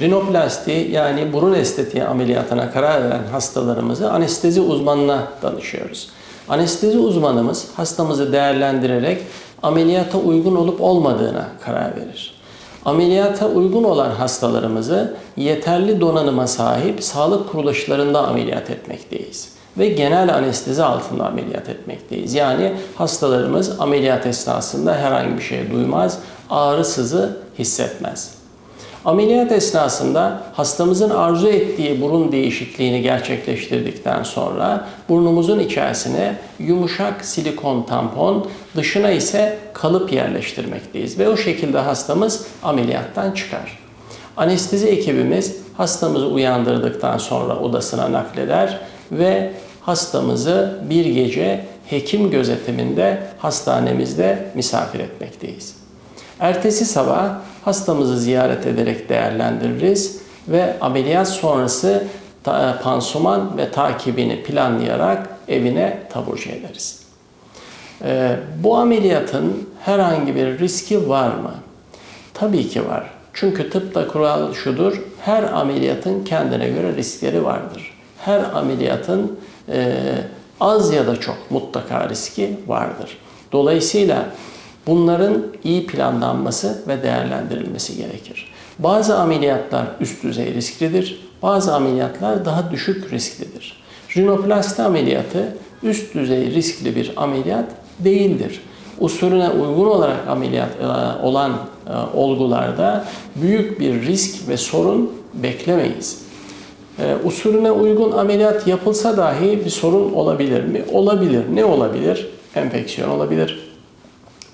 Rinoplasti yani burun estetiği ameliyatına karar veren hastalarımızı anestezi uzmanına danışıyoruz. Anestezi uzmanımız hastamızı değerlendirerek ameliyata uygun olup olmadığına karar verir. Ameliyata uygun olan hastalarımızı yeterli donanıma sahip sağlık kuruluşlarında ameliyat etmekteyiz ve genel anestezi altında ameliyat etmekteyiz. Yani hastalarımız ameliyat esnasında herhangi bir şey duymaz, ağrı sızı hissetmez. Ameliyat esnasında hastamızın arzu ettiği burun değişikliğini gerçekleştirdikten sonra burnumuzun içerisine yumuşak silikon tampon, dışına ise kalıp yerleştirmekteyiz ve o şekilde hastamız ameliyattan çıkar. Anestezi ekibimiz hastamızı uyandırdıktan sonra odasına nakleder ve hastamızı bir gece hekim gözetiminde hastanemizde misafir etmekteyiz. Ertesi sabah hastamızı ziyaret ederek değerlendiririz ve ameliyat sonrası ta- pansuman ve takibini planlayarak evine taburcu ederiz. Ee, bu ameliyatın herhangi bir riski var mı? Tabii ki var. Çünkü tıpta kural şudur, her ameliyatın kendine göre riskleri vardır. Her ameliyatın e, az ya da çok mutlaka riski vardır. Dolayısıyla bunların iyi planlanması ve değerlendirilmesi gerekir. Bazı ameliyatlar üst düzey risklidir, bazı ameliyatlar daha düşük risklidir. Rinoplasti ameliyatı üst düzey riskli bir ameliyat değildir. Usulüne uygun olarak ameliyat e, olan e, olgularda büyük bir risk ve sorun beklemeyiz. E, usulüne uygun ameliyat yapılsa dahi bir sorun olabilir mi? Olabilir. Ne olabilir? Enfeksiyon olabilir,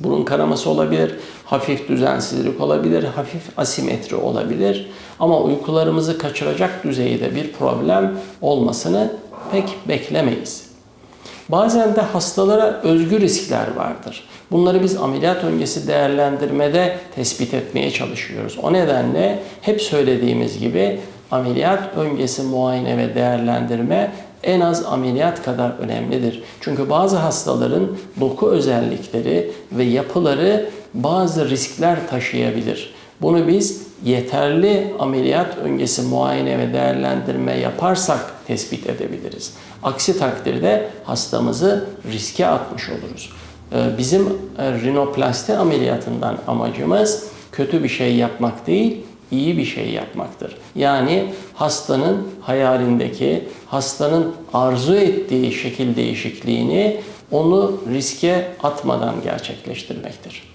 burun kanaması olabilir, hafif düzensizlik olabilir, hafif asimetri olabilir. Ama uykularımızı kaçıracak düzeyde bir problem olmasını pek beklemeyiz. Bazen de hastalara özgü riskler vardır. Bunları biz ameliyat öncesi değerlendirmede tespit etmeye çalışıyoruz. O nedenle hep söylediğimiz gibi ameliyat öncesi muayene ve değerlendirme en az ameliyat kadar önemlidir. Çünkü bazı hastaların doku özellikleri ve yapıları bazı riskler taşıyabilir. Bunu biz yeterli ameliyat öncesi muayene ve değerlendirme yaparsak tespit edebiliriz. Aksi takdirde hastamızı riske atmış oluruz. Ee, Bizim e, rinoplasti ameliyatından amacımız kötü bir şey yapmak değil, iyi bir şey yapmaktır. Yani hastanın hayalindeki, hastanın arzu ettiği şekil değişikliğini onu riske atmadan gerçekleştirmektir.